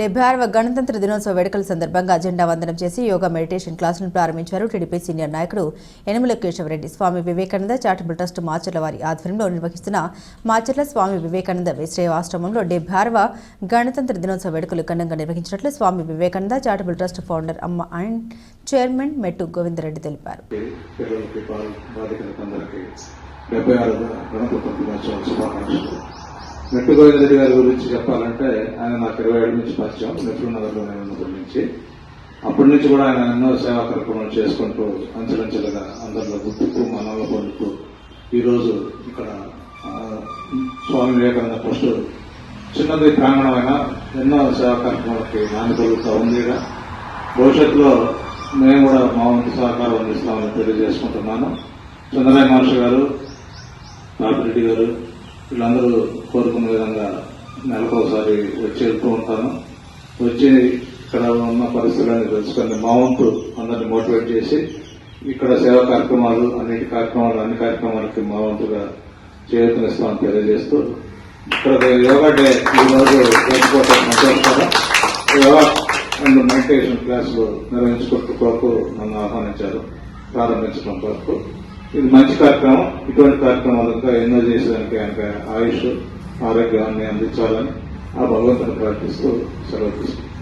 డెబ్బై ఆరవ గణతంత్ర దినోత్సవ వేడుకల సందర్భంగా జెండా వందనం చేసి యోగా మెడిటేషన్ క్లాసులను ప్రారంభించారు టీడీపీ సీనియర్ నాయకుడు యనమల కేశవరెడ్డి. స్వామి వివేకానంద చారిటబుల్ ట్రస్ట్ మాచర్ల వారి ఆధ్వర్యంలో నిర్వహిస్తున్న మాచర్ల స్వామి వివేకానంద విశ్రయ ఆశ్రమంలో డెబ్బై ఆరవ గణతంత్ర దినోత్సవ వేడుకలు ఘనంగా నిర్వహించినట్లు Swami Vivekananda charitable trust founder అమ్మ అండ్ చైర్మన్ మెట్టు గోవిందరెడ్డి తెలిపారు. డెబ్బై ఆరు గణతంత్ర దినోత్సవం శుభాకాంక్షలు. మెట్టు గోవిందరి గారి గురించి చెప్పాలంటే ఆయన నాకు ఇరవై ఏళ్ళ నుంచి పరిచయం. నెహ్రూ నగర్లో నేను ఉన్నప్పటి నుంచి. అప్పటి నుంచి కూడా ఆయన ఎన్నో సేవా కార్యక్రమాలు చేసుకుంటూ అంచెలంచెలుగా అందరిలో గుర్తుకు మనలో పొందుతూ ఈరోజు ఇక్కడ స్వామి వివేకానంద ట్రస్ట్ చిన్నది ప్రాంగణమైన ఎన్నో సేవా కార్యక్రమాలకి నాని కలుగుతూ ఉందిగా భవిష్యత్తులో మేము కూడా మా వంతు సహకారం అందిస్తామని తెలియజేసుకుంటున్నాను. చంద్రరాయ మహర్షి గారు రాపిరెడ్డి గారు వీళ్ళందరూ కోరుకున్న విధంగా నెలకొకసారి వచ్చేస్తూ వచ్చి వెళ్తూ ఉంటాను. వచ్చి ఇక్కడ ఉన్న పరిస్థితులను తెలుసుకొని మా వంతు అందరిని మోటివేట్ చేసి ఇక్కడ సేవా కార్యక్రమాలు అన్నిటి కార్యక్రమాలు అన్ని కార్యక్రమాలకి మా వంతుగా చేయూతనిస్తామని తెలియజేస్తూ ఇక్కడ యోగా డే ఈ రోజు యోగా అండ్ మెడిటేషన్ క్లాసులు నిర్వహించుకుంటూ కొరకు నన్ను ఆహ్వానించారు. ప్రారంభించడం కొరకు. ఇది మంచి కార్యక్రమం. ఇటువంటి కార్యక్రమాలు ఇంకా ఎన్నో చేసేదానికి ఆయన ఆయుష్. ఆరోగ్యాన్ని అందించాలని ఆ భగవంతుని ప్రార్థిస్తూ సెలవు తీసుకుంటాం